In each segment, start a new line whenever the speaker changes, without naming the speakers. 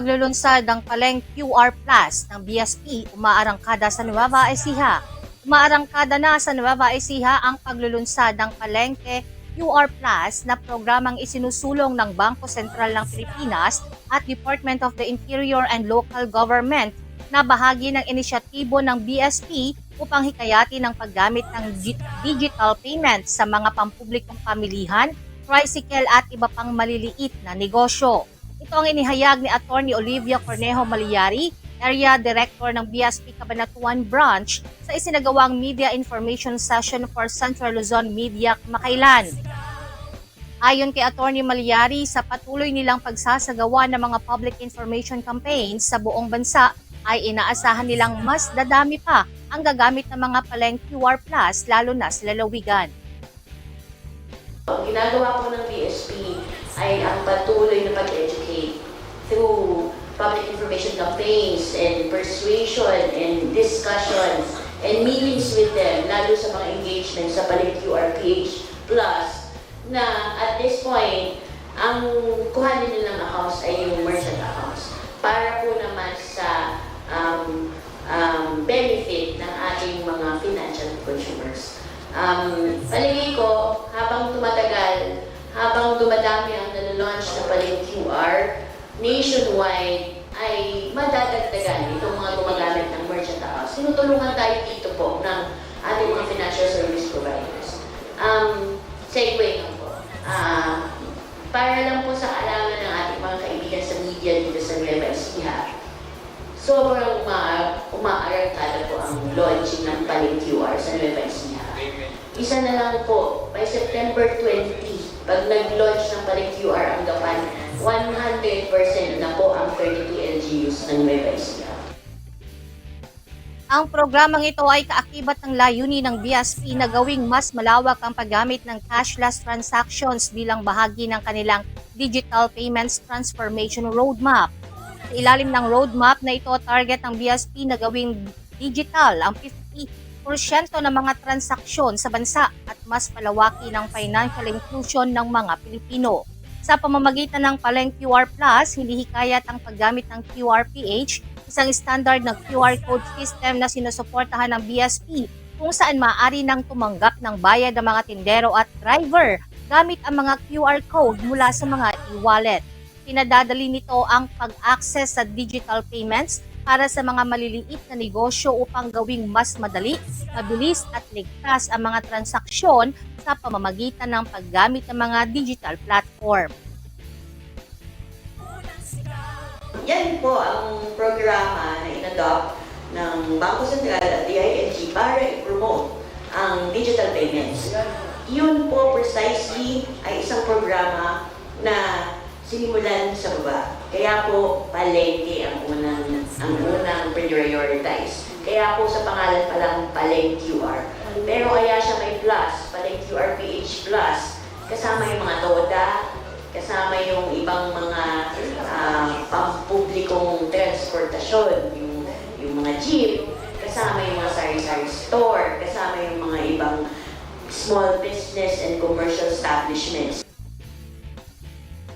paglulunsad ng Paleng QR Plus ng BSP umaarangkada sa Nueva Ecija. Umaarangkada na sa Nueva Ecija ang paglulunsad ng Palengke QR Plus na programang isinusulong ng Bangko Sentral ng Pilipinas at Department of the Interior and Local Government na bahagi ng inisyatibo ng BSP upang hikayatin ang paggamit ng gi- digital payments sa mga pampublikong pamilihan, tricycle at iba pang maliliit na negosyo. Ito ang inihayag ni Attorney Olivia Cornejo Maliari, Area Director ng BSP Cabanatuan Branch sa isinagawang Media Information Session for Central Luzon Media Makailan. Ayon kay Attorney Maliari, sa patuloy nilang pagsasagawa ng mga public information campaigns sa buong bansa, ay inaasahan nilang mas dadami pa ang gagamit ng mga paleng QR Plus lalo na sa lalawigan.
Ginagawa po ng BSP ay ang patuloy na pag-educate through public information campaigns and persuasion and discussions and meetings with them, lalo sa mga engagements sa Balik QRPH Plus, na at this point, ang kuhanin nilang accounts ay yung merchant accounts para po naman sa um, um, benefit ng ating mga financial consumers. Um, palagay ko, habang tumatagal, habang dumadami ang nalalaunch na paling QR, nationwide ay madadagdagan itong mga gumagamit ng merchant accounts. Tinutulungan tayo dito po ng ating mga financial service providers. Um, segue lang po. Ah, para lang po sa alaman ng ating mga kaibigan sa media dito sa Nueva Ecija, sobrang uma umaarangkada po ang launching ng Paling QR sa Nueva Ecija. Isa na lang po, by September 20, pag nag-launch ng Paling QR ang Gapan, 100% na po ang 32 LGUs ng Nueva Ecija.
Ang programang ito ay kaakibat ng layunin ng BSP na gawing mas malawak ang paggamit ng cashless transactions bilang bahagi ng kanilang Digital Payments Transformation Roadmap. Sa ilalim ng roadmap na ito, target ng BSP na gawing digital ang 50% ng mga transaksyon sa bansa mas palawakin ang financial inclusion ng mga Pilipino. Sa pamamagitan ng Paleng QR Plus, hinihikayat ang paggamit ng QRPH, isang standard ng QR code system na sinusuportahan ng BSP kung saan maaari nang tumanggap ng bayad ng mga tindero at driver gamit ang mga QR code mula sa mga e-wallet. Pinadadali nito ang pag-access sa digital payments para sa mga maliliit na negosyo upang gawing mas madali, mabilis at ligtas ang mga transaksyon sa pamamagitan ng paggamit ng mga digital platform.
Yan po ang programa na inadopt ng Bangko Sentral at DING para i-promote ang digital payments. Yun po precisely ay isang programa na sinimulan sa baba. Kaya po palengke ang unang prioritize. Kaya po sa pangalan pa lang Paleng QR. Pero kaya siya may plus, Paleng QR PH Plus, kasama yung mga TODA, kasama yung ibang mga ah, pampublikong transportasyon, yung, yung mga jeep, kasama yung mga sari-sari store, kasama yung mga ibang small business and commercial establishments.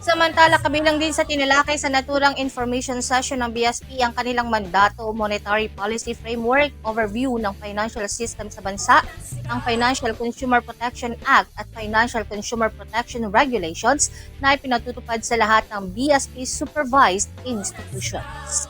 Samantala, kabilang din sa tinalakay sa naturang information session ng BSP ang kanilang mandato, monetary policy framework, overview ng financial system sa bansa, ang Financial Consumer Protection Act at Financial Consumer Protection Regulations na ipinatutupad sa lahat ng BSP supervised institutions.